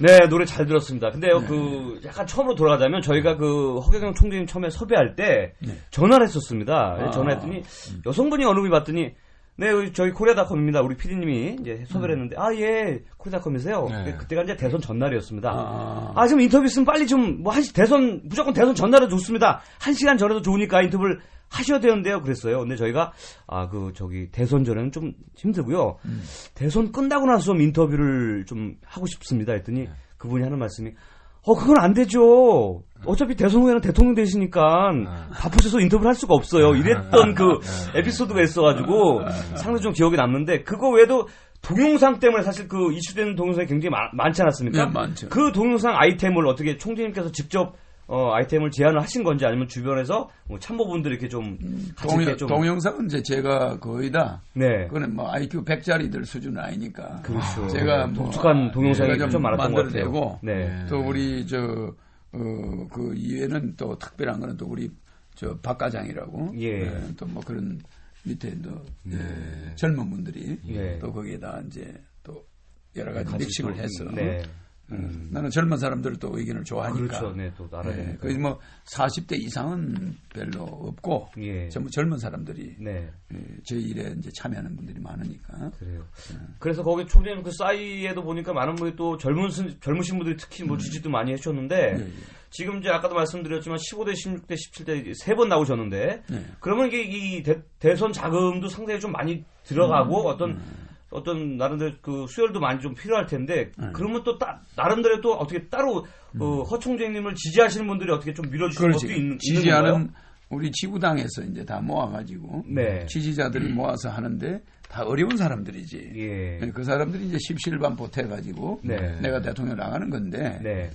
네, 노래 잘 들었습니다. 근데요, 그, 약간 처음으로 돌아가자면, 저희가 그, 허경영 총재님 처음에 섭외할 때, 전화를 했었습니다. 아. 전화했더니, 여성분이 어느 분이 봤더니, 네, 저희 코리아닷컴입니다. 우리 PD님이 이제 섭외를 했는데, 아, 예, 코리아닷컴이세요. 네. 그때가 이제 대선 전날이었습니다. 아. 아, 지금 인터뷰 있으면 빨리 좀, 뭐, 한, 시- 대선, 무조건 대선 전날에 좋습니다. 한 시간 전에도 좋으니까 인터뷰를 하셔야 되는데요. 그랬어요. 근데 저희가, 아, 그, 저기, 대선 전에는 좀 힘들고요. 대선 끝나고 나서 좀 인터뷰를 좀 하고 싶습니다. 했더니 그분이 하는 말씀이, 어, 그건 안 되죠. 어차피 대선 후에는 대통령 되시니까 바쁘셔서 인터뷰를 할 수가 없어요. 이랬던 그 에피소드가 있어가지고 상당히 좀 기억에 남는데 그거 외에도 동영상 때문에 사실 그 이슈되는 동영상이 굉장히 많, 많지 않았습니까? 네, 많죠. 그 동영상 아이템을 어떻게 총재님께서 직접 어, 아이템을 제안을 하신 건지 아니면 주변에서 뭐 참모분들이 이렇게 좀 같이 동영, 이렇게 좀 동영 상은 이제 제가 거의 다 네. 그거는 뭐 IQ 100짜리들 수준은 아니니까. 그렇죠. 제가 뭐 독특한 동영상이 제가 좀 많았던 것 같아요. 만들어내고 네. 또 우리 저 어, 그 이외에는 또 특별한 거는 또 우리 저 박과장이라고 예. 또뭐 그런 밑에 또 예, 젊은 분들이 네. 또 거기에다 이제 또 여러 가지 같이 믹싱을 또, 해서 네. 음, 나는 젊은 사람들 또 의견을 좋아하니까 그렇죠. 네, 또 알아야 예, 되니까. 거의 뭐 40대 이상은 별로 없고 예. 전부 젊은 사람들이 네. 예, 제 일에 이제 참여하는 분들이 많으니까 그래요. 그래서 거기 총재님 그 사이에도 보니까 많은 분이 또 젊은 젊으신 분들이 특히 뭐 지지도 많이 해주셨는데 예, 예. 지금 이제 아까도 말씀드렸지만 15대, 16대, 17대 세 번 나오셨는데 네. 그러면 이게 이 대, 선 자금도 상당히 좀 많이 들어가고 어떤 어떤 나름대로 그 수혈도 많이 좀 필요할 텐데 그러면 또 따, 나름대로 또 어떻게 따로 어, 허 총재님을 지지하시는 분들이 어떻게 좀 밀어주시는 것도 있는, 지지하는? 우리 지구당에서 이제 다 모아가지고 네. 지지자들이 모아서 하는데 다 어려운 사람들이지. 예. 예, 그 사람들이 이제 십실반포태가지고 네. 내가 대통령 나가는 건데 네.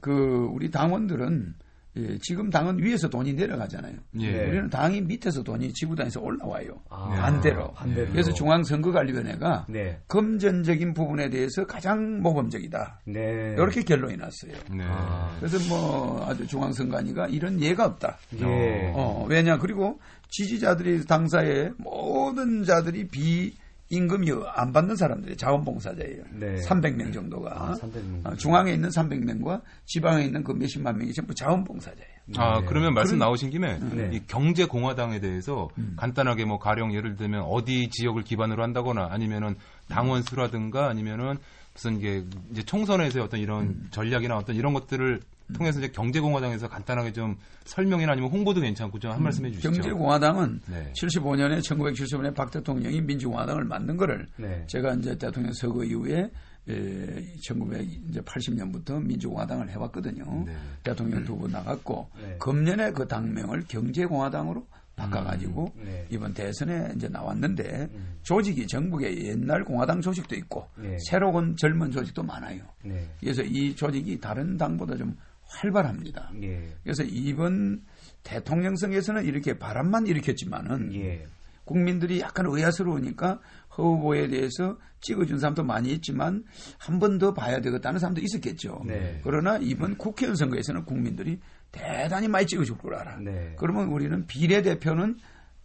그 우리 당원들은 예, 지금 당은 위에서 돈이 내려가잖아요. 예. 네. 우리는 당이 밑에서 돈이 지구당에서 올라와요. 아, 반대로. 반대로. 그래서 중앙선거관리위원회가 네. 금전적인 부분에 대해서 가장 모범적이다. 네. 이렇게 결론이 났어요. 네. 아. 그래서 뭐 아주 중앙선관위가 이런 예가 없다. 예. 어, 왜냐 그리고 지지자들이 당사의 모든 자들이 비 임금이 안 받는 사람들이 자원봉사자예요. 네. 300명 정도가 아, 300명. 어, 중앙에 있는 300명과 지방에 있는 그 몇십만 명이 전부 자원봉사자예요. 아, 네. 그러면 말씀 그런- 나오신 김에 네. 이 경제공화당에 대해서 음. 간단하게 뭐 가령 예를 들면 어디 지역을 기반으로 한다거나 아니면은 당원 수라든가 아니면은 무슨 게 이제 총선에서 어떤 이런 음. 전략이나 어떤 이런 것들을 통해서 이제 경제공화당에서 간단하게 좀 설명이나 아니면 홍보도 괜찮고 좀 한 말씀 해주시죠. 음. 경제공화당은 네. 75년에 1975년에 박 대통령이 민주공화당을 만든 거를 네. 제가 이제 대통령 서거 이후에 에, 1980년부터 민주공화당을 해왔거든요. 네. 대통령 두 번 나갔고 네. 금년에 그 당명을 경제공화당으로 바꿔가지고 네. 이번 대선에 이제 나왔는데 조직이 전국에 옛날 공화당 조직도 있고 네. 새로운 젊은 조직도 많아요. 네. 그래서 이 조직이 다른 당보다 좀 활발합니다. 예. 그래서 이번 대통령 선에서는 이렇게 바람만 일으켰지만은 예. 국민들이 약간 의아스러우니까 허 후보에 대해서 찍어준 사람도 많이 있지만 한 번 더 봐야 되겠다는 사람도 있었겠죠. 네. 그러나 이번 국회의원 선거에서는 국민들이 대단히 많이 찍어줄 걸 알아. 네. 그러면 우리는 비례대표는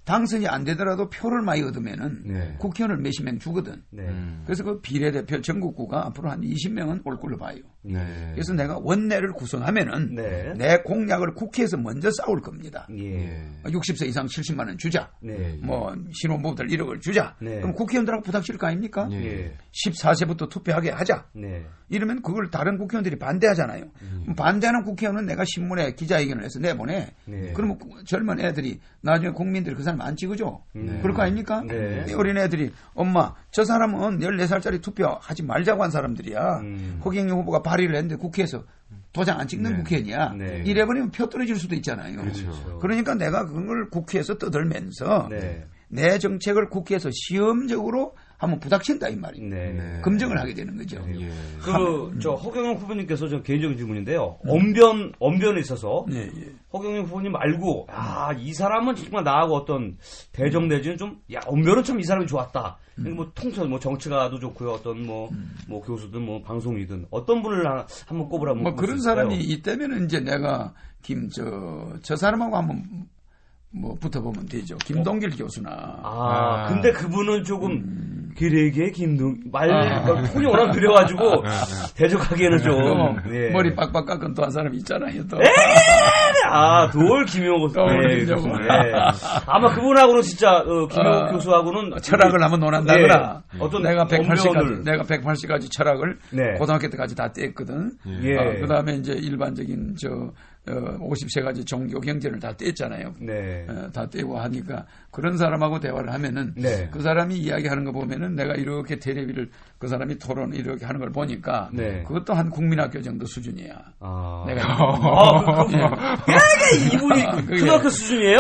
당선이 안 되더라도 표를 많이 얻으면은 네. 국회의원을 몇십 명 주거든. 네. 음. 그래서 그 비례대표 전국구가 앞으로 한 20명은 올 걸로 봐요. 네. 그래서 내가 원내를 구성하면은 네. 내 공약을 국회에서 먼저 싸울 겁니다. 예. 예. 60세 이상 70만 원 주자. 네. 뭐 신혼부부들 1억을 주자. 네. 그럼 국회의원들하고 부닥칠 거 아닙니까? 예. 예. 14세부터 투표하게 하자. 네. 이러면 그걸 다른 국회의원들이 반대하잖아요. 음. 반대하는 국회의원은 내가 신문에 기자회견을 해서 내보내. 네. 그러면 그 젊은 애들이 나중에 국민들이 그 사람 안 찍어줘. 네. 그럴 거 아닙니까? 네. 이 어린 애들이 엄마 저 사람은 14살짜리 투표하지 말자고 한 사람들이야. 음. 허경영 후보가 발의를 했는데 국회에서 도장 안 찍는 네. 국회의원이야. 네. 이래버리면 표 떨어질 수도 있잖아요. 그렇죠. 그러니까 내가 그걸 국회에서 떠들면서 네. 내 정책을 국회에서 시험적으로 한번 부닥친다 이 말입니다. 네. 네. 검증을 하게 되는 거죠. 예. 그, 저, 허경영 후보님께서 좀 개인적인 질문인데요. 언변, 언변에 있어서, 예, 예. 허경영 후보님 말고, 아, 이 사람은 정말 나하고 어떤 대정 내지는 좀, 야, 언변은 참 이 사람이 좋았다. 뭐, 통찰, 뭐, 정치가도 좋고요. 어떤 뭐, 뭐, 교수든 뭐, 방송이든, 어떤 분을 하나, 한번 꼽으라면. 뭐 그런? 사람이 있다면 이제 내가 김 저저 사람하고 한번 뭐 붙어보면 되죠. 김동길 교수나 아, 아. 근데 그분은 조금, 길 에게 김둥 말 아. 말 톤이 워낙 느려가지고 대적하기에는 좀또 예. 머리 빡빡 깎은 또 한 사람 있잖아요. 또. 아, 도올 김용호 도올 네, 김용호. 그렇습니다. 예. 아마 그분하고는 진짜 어, 김용호 아, 교수하고는 철학을 한번 논한다거나 예, 어떤 내가 180까지 엄정을 내가 180까지 철학을 네. 고등학교 때까지 다 뗐거든. 예. 어, 그다음에 이제 일반적인 저 어, 53가지 종교 경전을 다 뗐잖아요. 네. 어, 다 떼고 하니까 그런 사람하고 대화를 하면은 네. 그 사람이 이야기하는 거 보면은 내가 이렇게 텔레비를 그 사람이 토론 이렇게 하는 걸 보니까 네. 그것도 한 국민학교 정도 수준이야. 아. 내가 아, 그, 그, 야, 이게 이분이 그게- 초등학교 수준이에요?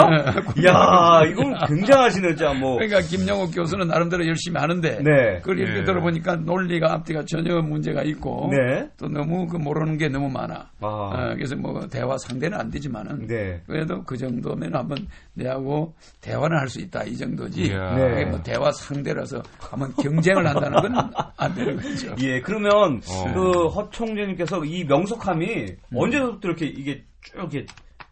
이야, 이건 굉장하시네, 진짜 뭐. 그러니까 김영옥 교수는 나름대로 열심히 하는데 네. 그걸 이렇게 예. 들어보니까 논리가 앞뒤가 전혀 문제가 있고 네. 또 너무 그 모르는 게 너무 많아. 아. 어, 그래서 뭐 대화 상대는 안 되지만은 네. 그래도 그 정도면 한번 내하고 대화는 할수 있다 이 정도지. 네. 그게 뭐 대화 상대라서 한번 경쟁을 한다는 건 안 되는 거죠. 예, 그러면 어. 그 허 총재님께서 이 명석함이 언제부터 이렇게 이게 쭉 이렇게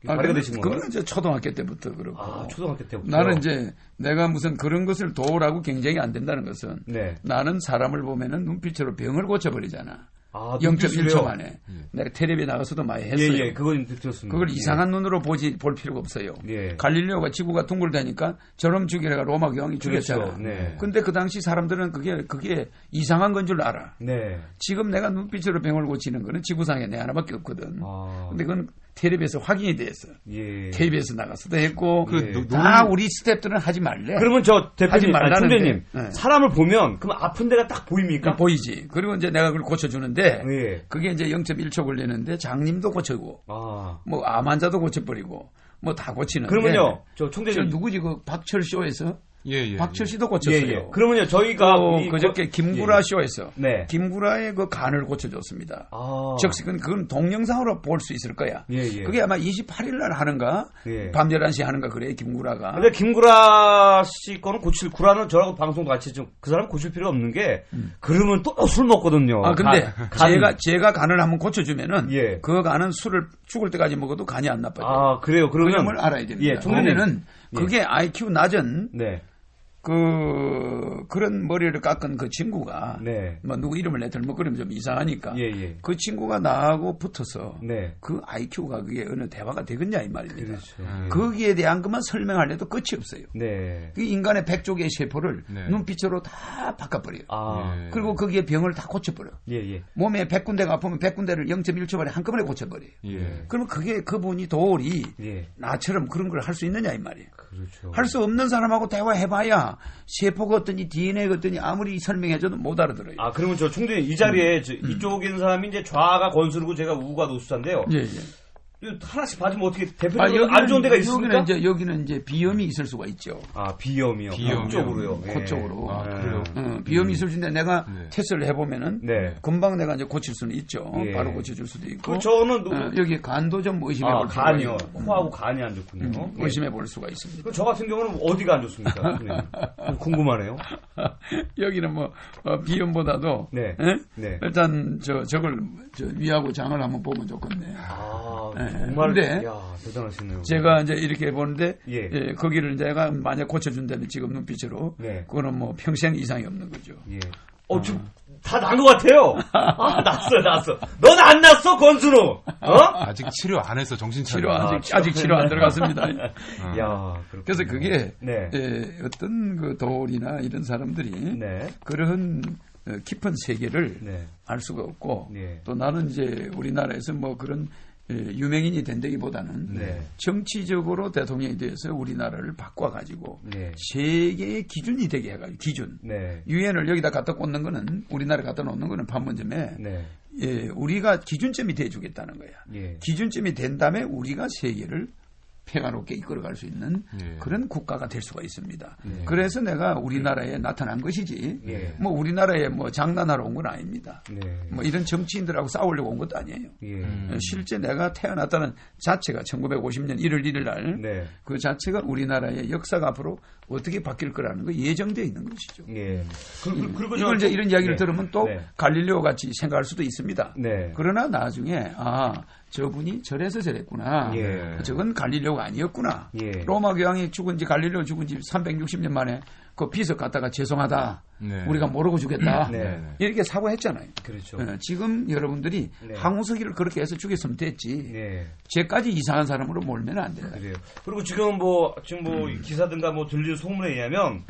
음. 아, 발휘가 되신 건가요? 그건 이제 초등학교 때부터 그렇고. 아, 초등학교 때부터. 나는 이제 내가 무슨 그런 것을 도우라고 경쟁이 안 된다는 것은 네. 나는 사람을 보면은 눈빛으로 병을 고쳐버리잖아. 아, 0.1초 만에. 내가 텔레비에 나가서도 많이 예, 했어요. 예, 그건 들었습니다. 그걸 예. 이상한 눈으로 보지 볼 필요가 없어요. 예. 갈릴레오가 지구가 둥글다니까 저럼 죽이라가 로마 교황이 죽였잖아. 그렇죠. 네. 근데 그 당시 사람들은 그게 그게 이상한 건 줄 알아. 네. 지금 내가 눈빛으로 병을 고치는 거는 지구상에 내 하나밖에 없거든. 아. 근데 그건 텔레비에서 확인이 됐어. 예. KBS 나가서도 했고 그 예. 노- 다 우리 스탭들은 하지 말래. 그러면 저 하지 대표님, 아니, 말라는데. 총재님, 네. 사람을 보면 그럼 아픈 데가 딱 보입니까? 보이지. 그리고 이제 내가 그걸 고쳐주는데 예. 그게 이제 0.1초 걸리는데 장님도 고쳐고 아. 뭐암 환자도 고쳐버리고 뭐 다 고치는데. 그러면요, 저 저 총재님. 누구지 그 박철 쇼에서 예, 예. 박철 씨도 예, 고쳤어요. 예. 그러면요, 저희가. 또 이- 그저께 김구라 예. 쇼에서 네. 김구라의 그 간을 고쳐줬습니다. 아. 즉시 그건, 그건 동영상으로 볼 수 있을 거야. 예, 예. 그게 아마 28일 날 하는가 예. 밤 11시 하는가 그래 김구라가. 근데 김구라 씨 거는 고칠, 구라는 저하고 방송도 같이 좀 그 사람 고칠 필요 없는 게, 그러면 또 술 먹거든요. 아 근데 간- 간- 제가 제가 간을 한번 고쳐주면은 예. 그 간은 술을 죽을 때까지 먹어도 간이 안 나빠져요. 아, 그래요. 그 그러면. 점을 알아야 됩니다. 예, 총재님. 그러면은 그게 IQ 낮은 네. 그 그런 머리를 깎은 그 친구가 네. 뭐 누구 이름을 내 들먹거리면 좀 이상하니까 예, 예. 그 친구가 나하고 붙어서 네. 그 IQ가 그게 어느 대화가 되겠냐 이 말입니다. 그렇죠. 음. 거기에 대한 것만 설명하려도 끝이 없어요. 네. 그 인간의 백조개의 세포를 네. 눈빛으로 다 바꿔버려요. 아. 예. 그리고 거기에 병을 다 고쳐버려. 예, 예. 몸에 100군데가 아프면 100군데를 0.1초 만에 한꺼번에 고쳐버려요. 예. 그러면 그게 그분이 도울이 예. 나처럼 그런 걸 할 수 있느냐 이 말이에요. 그렇죠. 할 수 없는 사람하고 대화해봐야 세포가 어떠니 DNA가 어떠니 아무리 설명해줘도 못 알아들어요. 아, 그러면 저 총재님 이 자리에 저 이쪽에 있는 사람이 이제 좌가 건수르고 제가 우가 노수사인데요. 예, 예. 하나씩 봐주면 어떻게 아, 대표님 안 좋은 데가 있습니까? 여기는 이제 여기는 이제 비염이 있을 수가 있죠. 아, 비염이요. 비염이요. 쪽으로요. 코 쪽으로. 아, 그래요? 어, 비염이 있을 텐데 내가 네. 테스트를 해보면은 네. 금방 내가 이제 고칠 수는 있죠. 예. 바로 고쳐줄 수도 있고. 그 저는 누구- 어, 여기 간도 좀 의심해 아, 볼 수가 간이요. 있고. 코하고 간이 안 좋군요. 예. 의심해 볼 수가 있습니다. 그저 같은 경우는 어디가 안 좋습니까? 궁금하네요. 여기는 뭐 어, 비염보다도 네. 예? 네. 일단 저 저걸 저 위하고 장을 한번 보면 좋겠네. 아, 네. 정말 근데 야, 대단하시네요. 제가 이제 이렇게 보는데 예. 예, 거기를 내가 만약 고쳐준다면 지금 눈빛으로 네. 그거는 뭐 평생 이상이 없는 거죠. 예. 어, 지금 다난 것 같아요. 아, 났어, 났어. 넌 안 났어, 권순우. 어? 아직 치료 안 해서 정신 차려. 치료 아직 아, 아직 치료 안 들어갔습니다. 야, 그렇군요. 그래서 그게 네. 예, 어떤 그 도울이나 이런 사람들이 네. 그런 어, 깊은 세계를 네. 알 수가 없고 네. 또 나는 이제 우리나라에서 뭐 그런 예, 유명인이 된다기보다는 네. 정치적으로 대통령이 돼서 우리나라를 바꿔가지고 네. 세계의 기준이 되게 해가지고 기준 네. 유엔을 여기다 갖다 꽂는 거는 우리나라 갖다 놓는 거는 판문점에 네. 예, 우리가 기준점이 돼주겠다는 거야. 예. 기준점이 된 다음에 우리가 세계를 평화롭게 이끌어갈 수 있는 예. 그런 국가가 될 수가 있습니다. 네. 그래서 내가 우리나라에 나타난 것이지, 예. 뭐 우리나라에 뭐 장난하러 온 건 아닙니다. 네. 뭐 이런 정치인들하고 싸우려고 온 것도 아니에요. 예. 음. 실제 내가 태어났다는 자체가 1950년 1월 1일 날그 네. 자체가 우리나라의 역사가 앞으로 어떻게 바뀔 거라는 거 예정되어 있는 것이죠. 예. 그, 그, 그리고 이걸 이제 이런 이야기를 네. 들으면 또 네. 갈릴레오 같이 생각할 수도 있습니다. 네. 그러나 나중에 아 저분이 저래서 저랬구나. 예. 저건 갈릴레오가 아니었구나. 예. 로마 교황이 죽은 지 갈릴레오 죽은 지 360년 만에 그 비서 갖다가 죄송하다. 네. 우리가 모르고 주겠다. 네, 네. 이렇게 사과했잖아요. 그렇죠. 어, 지금 여러분들이 네. 황우석이를 그렇게 해서 죽였으면 됐지. 네. 쟤까지 이상한 사람으로 몰면 안 돼요. 그래요. 그리고 지금 뭐 지금 뭐 음. 기사든가 뭐 들리는 소문에 의하면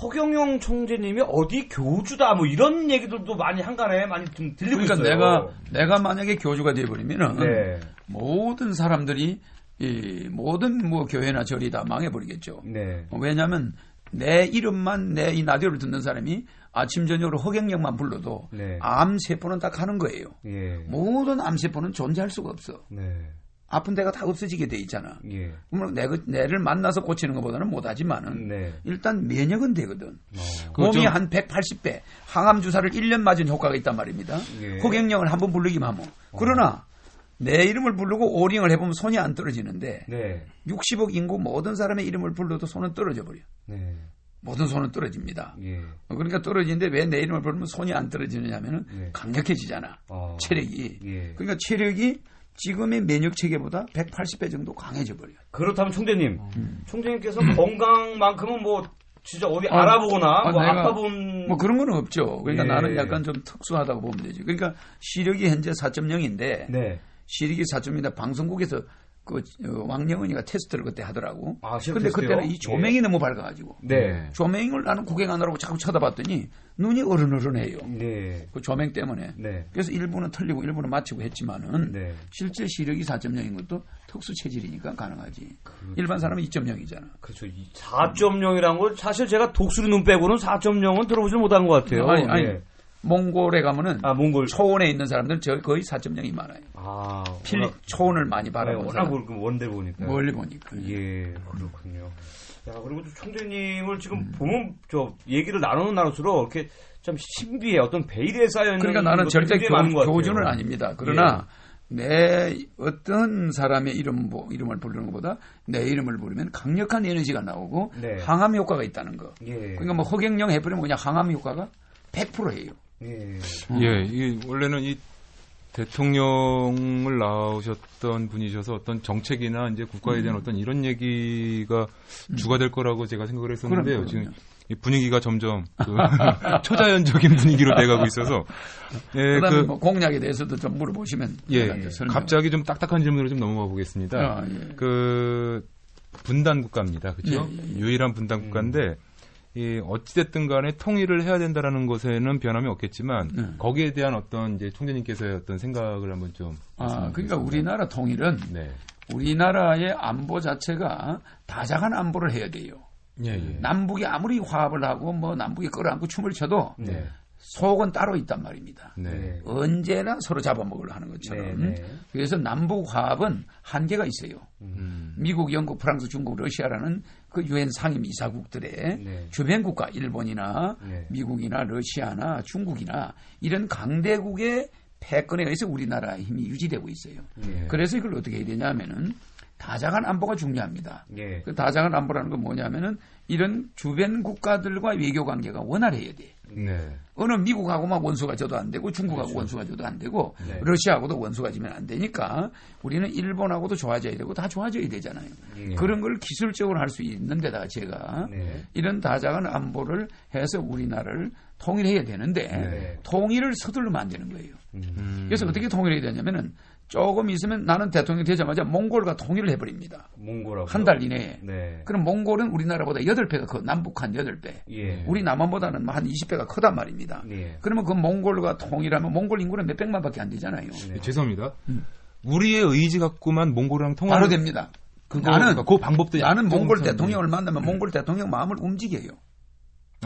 허경영 총재님이 어디 교주다 뭐 이런 얘기들도 많이 한간에 많이 좀 들리고 그러니까 있어요. 내가 내가 만약에 교주가 돼버리면은 네. 모든 사람들이 이 모든 뭐 교회나 절이 다 망해버리겠죠. 네. 왜냐하면 내 이름만 내 이 라디오를 듣는 사람이 아침 저녁으로 허경영만 불러도 네. 암 세포는 다 가는 거예요. 예. 모든 암 세포는 존재할 수가 없어. 네. 아픈 데가 다 없어지게 돼 있잖아. 예. 그러면 내, 내를 만나서 고치는 것보다는 못하지만은 네. 일단 면역은 되거든. 어. 몸이 좀- 한 180배 항암 주사를 1년 맞은 효과가 있단 말입니다. 예. 호갱령을 한 번 부르기만 하면. 그러나 내 이름을 부르고 오링을 해보면 손이 안 떨어지는데 네. 60억 인구 모든 사람의 이름을 불러도 손은 떨어져 버려. 네. 모든 손은 떨어집니다. 예. 그러니까 떨어지는데 왜 내 이름을 부르면 손이 안 떨어지느냐면은 네. 강력해지잖아. 어. 체력이. 예. 그러니까 체력이 지금의 면역 체계보다 180배 정도 강해져 버려. 그렇다면 총재님, 음. 총재님께서 건강만큼은 뭐 진짜 어디 아, 알아보거나 아, 뭐 아파본 뭐 그런 건 없죠. 그러니까 예. 나는 약간 좀 특수하다고 보면 되지. 그러니까 시력이 현재 4.0인데 네. 시력이 4.0인데 방송국에서 그 어, 왕영은이가 테스트를 그때 하더라고. 아, 근데 테스트요? 그때는 이 조명이 너무 밝아가지고 네. 조명을 나는 구경하느라고 자꾸 쳐다봤더니 눈이 어른어른해요. 네. 그 조명 때문에. 네. 그래서 일부는 틀리고 일부는 맞히고 했지만은 네. 실제 시력이 4.0인 것도 특수 체질이니까 가능하지. 일반 사람은 2.0이잖아. 그렇죠. 4.0이란 건 사실 제가 독수리 눈 빼고는 4.0은 들어보지 못한 것 같아요. 아니, 아니 네. 몽골에 가면은 아, 몽골. 초원에 있는 사람들은 저 거의 4.0이 많아요. 아, 필 워낙, 초원을 많이 네, 바라보는 워낙 사람. 그 원대 보니까. 멀리 보니까. 예, 그렇군요. 야, 그리고 또 총재님을 지금 음. 보면 저 얘기를 나누는 나눌수록 이렇게 좀 신비해 어떤 베일에 쌓여 있는 그러니까 나는 절대 교. 교주는 아닙니다. 그러나 내 어떤 사람의 이름 뭐 이름을 부르는 것보다 내 이름을 부르면 강력한 에너지가 나오고 네. 항암 효과가 있다는 거. 예. 그러니까 뭐 허경영 해버리면 그냥 항암 효과가 100%예요. 예. 예, 이 원래는 이 대통령을 나오셨던 분이셔서 어떤 정책이나 이제 국가에 음. 대한 어떤 이런 얘기가 주가 될 거라고 제가 생각을 했었는데요. 그럼요, 지금 그럼요. 분위기가 점점 그 초자연적인 분위기로 돼가고 있어서 예, 그다음에 그 뭐 공약에 대해서도 좀 물어보시면 예, 갑자기 좀 딱딱한 질문으로 좀 넘어가 보겠습니다. 아, 예. 그 분단 국가입니다. 그렇죠? 예, 예, 예. 유일한 분단 국가인데 이 어찌됐든 간에 통일을 해야 된다라는 것에는 변함이 없겠지만 네. 거기에 대한 어떤 이제 총재님께서의 어떤 생각을 한번 좀 아, 그러니까? 우리나라 통일은 네. 우리나라의 안보 자체가 다작한 안보를 해야 돼요. 예, 예. 남북이 아무리 화합을 하고 뭐 남북이 끌어안고 춤을 춰도 네. 속은 따로 있단 말입니다. 네. 네. 언제나 서로 잡아먹으려 하는 것처럼. 네, 네. 그래서 남북 화합은 한계가 있어요. 음. 미국, 영국, 프랑스, 중국, 러시아라는 그 유엔 상임 이사국들의 네. 주변 국가 일본이나 네. 미국이나 러시아나 중국이나 이런 강대국의 패권에 의해서 우리나라의 힘이 유지되고 있어요. 네. 그래서 이걸 어떻게 해야 되냐면은 다작한 안보가 중요합니다. 예. 그 다작한 안보라는 건 뭐냐면은 이런 주변 국가들과 외교 관계가 원활해야 돼. 네. 어느 미국하고만 원수가 져도 안 되고 중국하고 원수가 져도 안 되고 그렇죠. 네. 러시아하고도 원수가 지면 안 되니까 우리는 일본하고도 좋아져야 되고 다 좋아져야 되잖아요. 예. 그런 걸 기술적으로 할 수 있는 데다가 제가 네. 이런 다작한 안보를 해서 우리나라를 통일해야 되는데 네. 통일을 서둘르면 안 되는 거예요. 음. 그래서 어떻게 통일해야 되냐면은 조금 있으면 나는 대통령이 되자마자 몽골과 통일을 해버립니다. 몽골하고 한달 이내에. 네. 그럼 몽골은 우리나라보다 8배가 커, 남북 한 8배. 예. 우리 남한보다는 뭐한 20배가 크단 말입니다. 예. 그러면 그 몽골과 통일하면 몽골 인구는 몇 백만밖에 안 되잖아요. 네. 죄송합니다. 우리의 의지 갖고만 몽골이랑 통화를 바로 됩니다. 그거, 나는 그 방법도 나는 몽골 좀- 대통령을 만나면 몽골 대통령 마음을 움직여요.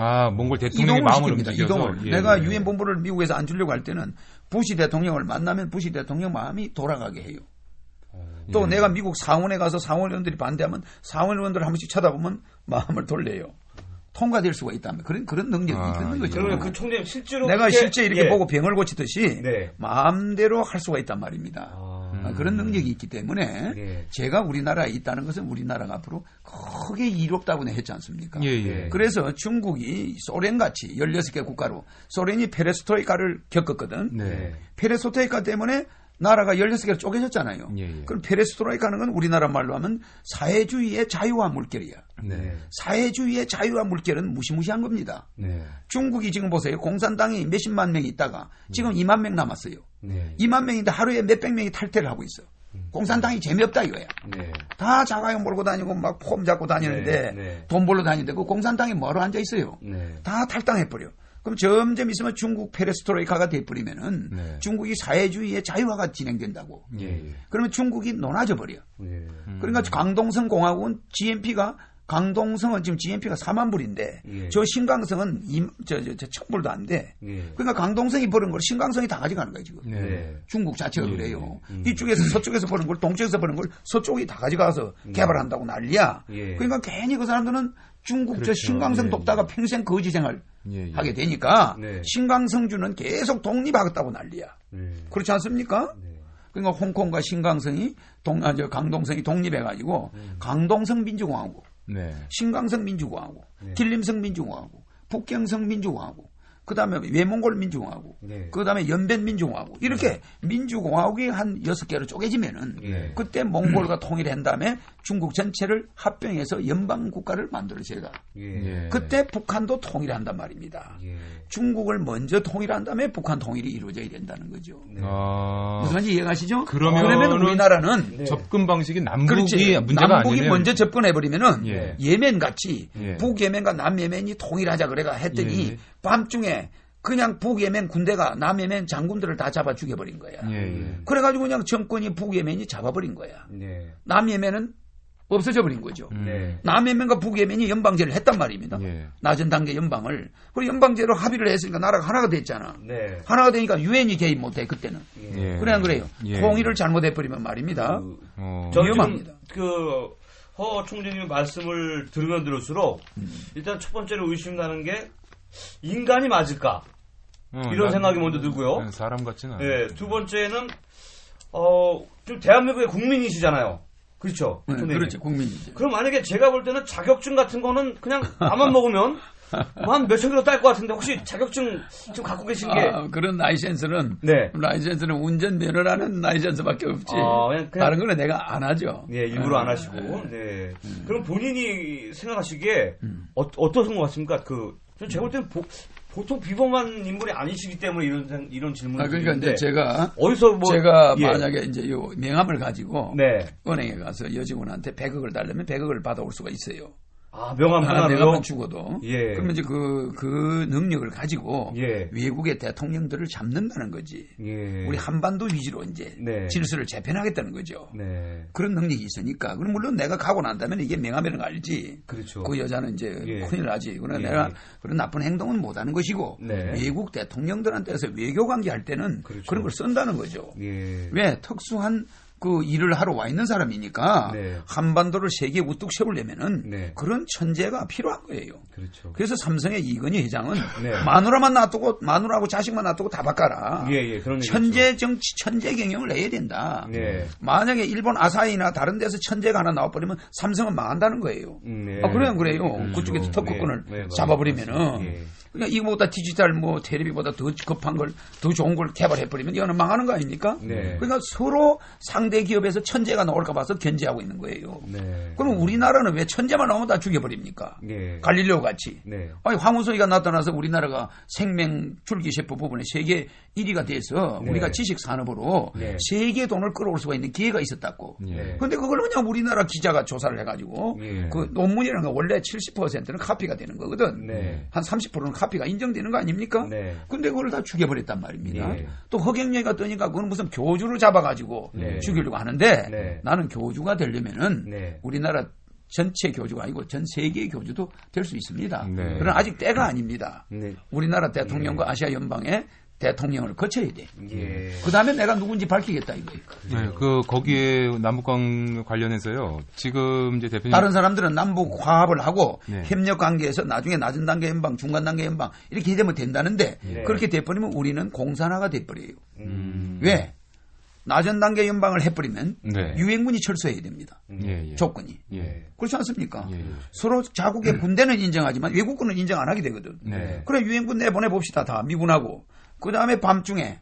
아 몽골 대통령의 마음을 시킵니다. 움직여서 이동을. 예, 내가 예. 유엔 본부를 미국에서 안 주려고 할 때는 부시 대통령을 만나면 부시 대통령 마음이 돌아가게 해요. 또 예. 내가 미국 상원에 가서 상원 의원들이 반대하면 상원 의원들 한 번씩 쳐다보면 마음을 돌려요. 통과될 수가 있다면 그런 그런 능력이 아, 있는 거죠. 그러면 그 총재님 실제로 내가 그렇게- 실제 이렇게 예. 보고 병을 고치듯이 네. 마음대로 할 수가 있단 말입니다. 아. 아, 그런 능력이 있기 때문에 예. 제가 우리나라에 있다는 것은 우리나라가 앞으로 크게 이롭다고 했지 않습니까? 예, 예. 그래서 중국이 소련같이 16개 국가로 소련이 페레스토이카를 겪었거든. 네. 페레스토이카 때문에 나라가 16개로 쪼개졌잖아요. 예, 예. 그럼 페레스트로이카는 건 우리나라 말로 하면 사회주의의 자유화 물결이야. 네. 사회주의의 자유화 물결은 무시무시한 겁니다. 네. 중국이 지금 보세요. 공산당이 몇십만 명이 있다가 지금 2만 명 남았어요. 네. 2만 명인데 하루에 몇백 명이 탈퇴를 하고 있어. 공산당이 재미없다 이거야. 네. 다 자가용 몰고 다니고 막 폼 잡고 다니는데 네, 네. 돈 벌러 다니는데 그 공산당이 뭐로 앉아 있어요. 네. 다 탈당해버려. 그럼 점점 있으면 중국 페레스트로이카가 돼버리면은 네. 중국이 사회주의의 자유화가 진행된다고. 예, 예. 그러면 중국이 논아져 버려. 네. 그러니까 강동성 공화국은 GNP가 강동성은 지금 GNP가 4만 불인데 예. 저 신강성은 이, 저, 저, 저, 천 불도 안 돼. 예. 그러니까 강동성이 버는 걸 신강성이 다 가져가는 거야 지금. 네. 중국 자체가 예, 그래요. 음. 이쪽에서 서쪽에서 버는 걸 동쪽에서 버는 걸 서쪽이 다 가져가서 개발한다고 난리야. 예. 그러니까 괜히 그 사람들은 중국 저 그렇죠. 신강성 예, 돕다가 평생 거지 생활 예, 예. 하게 되니까 네. 신강성주는 계속 독립하겠다고 난리야. 네. 그렇지 않습니까? 네. 그러니까 홍콩과 신강성이 동, 아, 저 강동성이 독립해가지고 음. 강동성 민주공화국, 네. 신강성 민주공화국, 네. 딜림성 민주공화국, 북경성 민주공화국, 그 다음에 외몽골 민주공화국, 네. 그 다음에 연변 민주공화국 이렇게 민주공화국이 한 여섯 개로 쪼개지면은 네. 그때 몽골과 통일한 다음에 중국 전체를 합병해서 연방 국가를 만들어 제가 예. 예. 그때 북한도 통일한단 말입니다. 예. 중국을 먼저 통일한 다음에 북한 통일이 이루어져야 된다는 거죠. 네. 아, 무슨 말인지 이해가시죠? 그러면은 그러면 우리나라는 네. 접근 방식이 남북이 그렇지. 문제가 남북이 아니네요. 먼저 접근해 버리면은 예. 예멘 같이 예. 북예멘과 남예멘이 통일하자 그래가 했더니 예. 밤중에 그냥 북예멘 군대가 남예멘 장군들을 다 잡아 죽여버린 거야. 예, 예. 그래가지고 그냥 정권이 북예멘이 잡아버린 거야. 네. 남예멘은 없어져 버린 거죠. 음. 네. 남예멘과 북예멘이 연방제를 했단 말입니다. 예. 낮은 단계 연방을. 그리고 연방제로 합의를 했으니까 나라가 하나가 됐잖아. 네. 하나가 되니까 유엔이 개입 못해 그때는. 예. 그래 안 그래요? 예. 통일을 잘못해버리면 말입니다. 그, 어. 저 위험합니다. 지금 그허 총재님 말씀을 들으면 들을수록 음. 일단 첫 번째로 의심나는 게 인간이 맞을까? 어, 이런 난- 생각이 먼저 들고요. 네, 사람 같지는 않아요. 예, 두 번째는 어, 좀 대한민국의 국민이시잖아요. 그렇죠? 네. 그렇죠. 국민이죠. 그럼 만약에 제가 볼 때는 자격증 같은 거는 그냥 밥만 먹으면 뭐 한 몇천 킬로 딸 것 같은데 혹시 자격증 지금 갖고 계신 게 아, 그런 라이센스는 네. 라이센스는 운전 면허라는 라이센스밖에 없지. 아, 그냥- 그냥- 다른 거는 내가 안 하죠. 예, 일부러 아, 안 하시고. 네. 그럼 본인이 생각하시기에 어, 어떠신 것 같습니까? 그, 전 제가 볼 때는 보, 보통 비범한 인물이 아니시기 때문에 이런, 생- 이런 질문을 아, 그러니까 이제 제가 어디서 뭐 제가 예. 만약에 이제 요 명함을 가지고 네. 은행에 가서 여직원한테 100억을 달려면 100억을 받아올 수가 있어요. 아, 명함 아, 하나로요? 명함만 죽어도. 예. 그러면 이제 그, 그 능력을 가지고 예. 외국의 대통령들을 잡는다는 거지. 예. 우리 한반도 위주로 이제 네. 질서를 재편하겠다는 거죠. 네. 그런 능력이 있으니까. 그럼 물론 내가 가고 난다면 이게 명함이라는 거 알지. 그렇죠. 그 여자는 이제 예. 큰일 나지. 그러나 예. 내가 그런 나쁜 행동은 못 하는 것이고 네. 외국 대통령들한테서 외교 관계 할 때는 그렇죠. 그런걸 쓴다는 거죠. 예. 왜 특수한 그 일을 하러 와 있는 사람이니까 네. 한반도를 세계에 우뚝 세우려면은 네. 그런 천재가 필요한 거예요. 그렇죠. 그래서 삼성의 이건희 회장은 네. 마누라만 놔두고 마누라하고 자식만 놔두고 다 바꿔라. 예, 예, 그런. 천재 정치, 천재 경영을 내야 된다. 네. 만약에 일본 아사히나 다른 데서 천재가 하나 나와버리면 삼성은 망한다는 거예요. 음, 네. 아, 그래요, 그래요. 그렇죠. 그쪽에서 특허권을 네, 네, 잡아버리면은. 맞습니다. 예. 그러니까 이거보다 디지털 뭐 텔레비보다 더 급한 걸, 더 좋은 걸 개발해 버리면 이거는 망하는 거 아닙니까? 네. 그러니까 서로 상대 기업에서 천재가 나올까 봐서 견제하고 있는 거예요. 네. 그럼 우리나라는 왜 천재만 나오면 다 죽여버립니까? 예. 갈릴레오 같이. 네. 아니 황우석이가 나타나서 우리나라가 생명 줄기 세포 부분에 세계 1위가 돼서 네. 우리가 지식 산업으로 네. 세계 돈을 끌어올 수가 있는 기회가 있었다고. 예. 근데 그걸 그냥 우리나라 기자가 조사를 해가지고 예. 그 논문이라는 건 원래 70%는 카피가 되는 거거든. 네. 한 30%는 카피가 인정되는 거 아닙니까? 네. 근데 그걸 다 죽여버렸단 말입니다. 예. 또 허경영이가 뜨니까 그건 무슨 교주를 잡아가지고 네. 죽이려고 하는데 네. 나는 교주가 되려면은 네. 우리나라 전체 교주가 아니고 전 세계의 교주도 될 수 있습니다. 네. 그러나 아직 때가 아닙니다. 네. 우리나라 대통령과 아시아 연방의 대통령을 거쳐야 돼. 예. 그 다음에 내가 누군지 밝히겠다 이거예요. 네, 그 거기에 남북관 관련해서요. 지금 이제 대표님 다른 사람들은 남북 화합을 하고 네. 협력 관계에서 나중에 낮은 단계 연방, 중간 단계 연방 이렇게 되면 된다는데 네. 그렇게 돼버리면 우리는 공산화가 돼버려요. 음. 왜? 낮은 단계 연방을 해버리면 네. 유엔군이 철수해야 됩니다. 예, 예. 조건이. 예. 그렇지 않습니까? 예, 예. 서로 자국의 군대는 인정하지만 외국군은 인정 안 하게 되거든. 네. 그래 유엔군 내보내 봅시다 다 미군하고 그 다음에 밤중에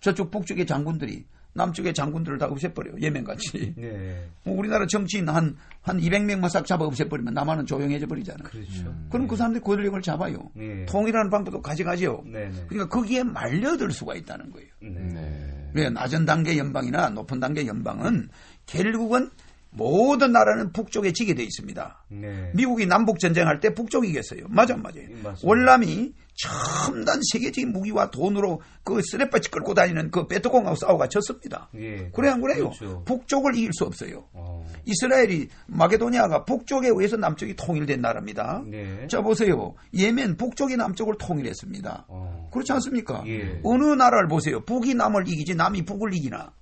저쪽 북쪽의 장군들이 남쪽의 장군들을 다 없애버려요. 예멘같이. 네. 뭐 우리나라 정치인 한, 한 200명만 싹 잡아 없애버리면 남한은 조용해져 버리잖아요. 그렇죠. 그럼 그 사람들이 권력을 잡아요. 예. 통일하는 방법도 가져가죠. 네네. 그러니까 거기에 말려들 수가 있다는 거예요. 네. 왜 낮은 단계 연방이나 높은 단계 연방은 결국은 모든 나라는 북쪽에 지게 돼 있습니다. 네. 미국이 남북 전쟁할 때 북쪽이 이겼어요. 맞아, 맞아요. 맞습니다. 월남이 첨단 세계적인 무기와 돈으로 그 쓰레빠치 끌고 다니는 그 베트콩하고 싸워가 졌습니다. 예. 그래 안 그래요? 그렇죠. 북쪽을 이길 수 없어요. 어. 이스라엘이 마게도니아가 북쪽에 의해서 남쪽이 통일된 나라입니다. 네. 자 보세요. 예멘 북쪽이 남쪽을 통일했습니다. 어. 그렇지 않습니까? 예. 어느 나라를 보세요. 북이 남을 이기지 남이 북을 이기나.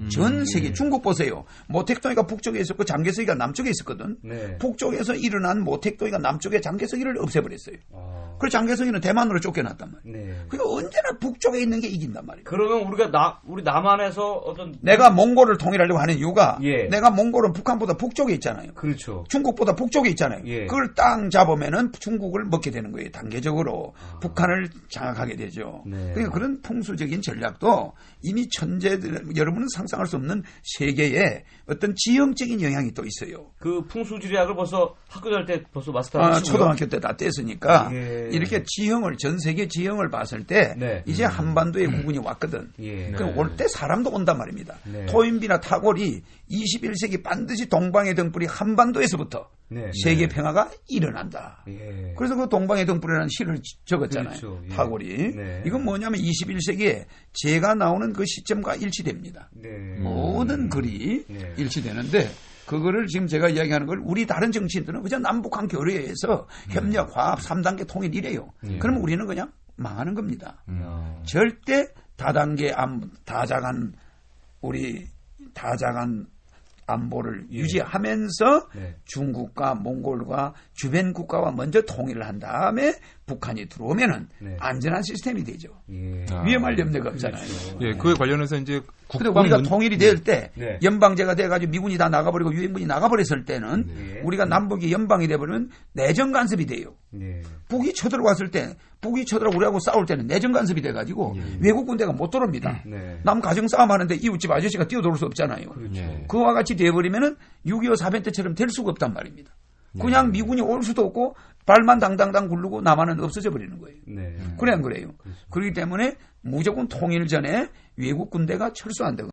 음. 전 세계 중국 보세요. 모택동이가 북쪽에 있었고 장개석이가 남쪽에 있었거든. 네. 북쪽에서 일어난 모택동이가 남쪽에 장개석이를 없애버렸어요. 어. 그래서 장개석이는 대만으로 쫓겨났단 말이에요. 네. 그러니까 언제나 북쪽에 있는 게 이긴단 말이에요. 그러면 우리가 나 우리 남한에서 어떤 내가 몽골을 통일하려고 하는 이유가 예. 내가 몽골은 북한보다 북쪽에 있잖아요. 그렇죠. 중국보다 북쪽에 있잖아요. 예. 그걸 땅 잡으면은 중국을 먹게 되는 거예요. 단계적으로 북한을 장악하게 되죠. 아. 네. 그러니까 그런 풍수적인 전략도 이미 천재들 여러분은 상상 할 수 없는 세계에 어떤 지형적인 영향이 또 있어요. 그 풍수지리학을 벌써 학교 다닐 때 벌써 마스터 아. 초등학교 때 다 뗐으니까 예. 이렇게 지형을 전 세계 지형을 봤을 때 네. 이제 한반도에 구분이 왔거든. 예. 그럼 올 때 사람도 온단 말입니다. 네. 토인비나 타골이 21세기 반드시 동방의 등불이 한반도에서부터 네. 세계 평화가 일어난다. 예. 그래서 그 동방의 등불이라는 시를 지- 적었잖아요. 그렇죠. 예. 타골이. 네. 이건 뭐냐면 21세기에 제가 나오는 그 시점과 일치됩니다. 네. 모든 글이 네. 일치되는데 그거를 지금 제가 이야기하는 걸 우리 다른 정치인들은 그냥 남북한 교류에서 협력, 화합, 3단계 통일 이래요. 그러면 우리는 그냥 망하는 겁니다. 어. 절대 다단계 안, 다자간 우리 다자간 안보를 유지하면서 네. 중국과 몽골과 주변 국가와 먼저 통일을 한 다음에 북한이 들어오면은 네. 안전한 시스템이 되죠. 예. 아. 위험할 염려가 없잖아요. 예, 그에 관련해서 이제 국방 우리가 문- 통일이 될때 네. 연방제가 돼가지고 미군이 다 나가버리고 유엔군이 나가버렸을 때는 네. 우리가 남북이 연방이 돼버리면 내정 간섭이 돼요. 네. 북이 쳐들어왔을 때 북이 쳐들어 우리하고 싸울 때는 내정 간섭이 돼가지고 외국 군대가 못 들어옵니다. 네. 남 가정 싸움 하는데 이웃집 아저씨가 뛰어들어올 수 없잖아요. 그렇죠. 예. 그와 같이 돼버리면은 6.25 사변 때처럼 될 수가 없단 말입니다. 그냥 미군이 올 수도 없고 발만 당당당 굴르고 남한은 없어져 버리는 거예요. 네. 그래 안 그래요? 그렇기 때문에 무조건 통일 전에 외국 군대가 철수한다고.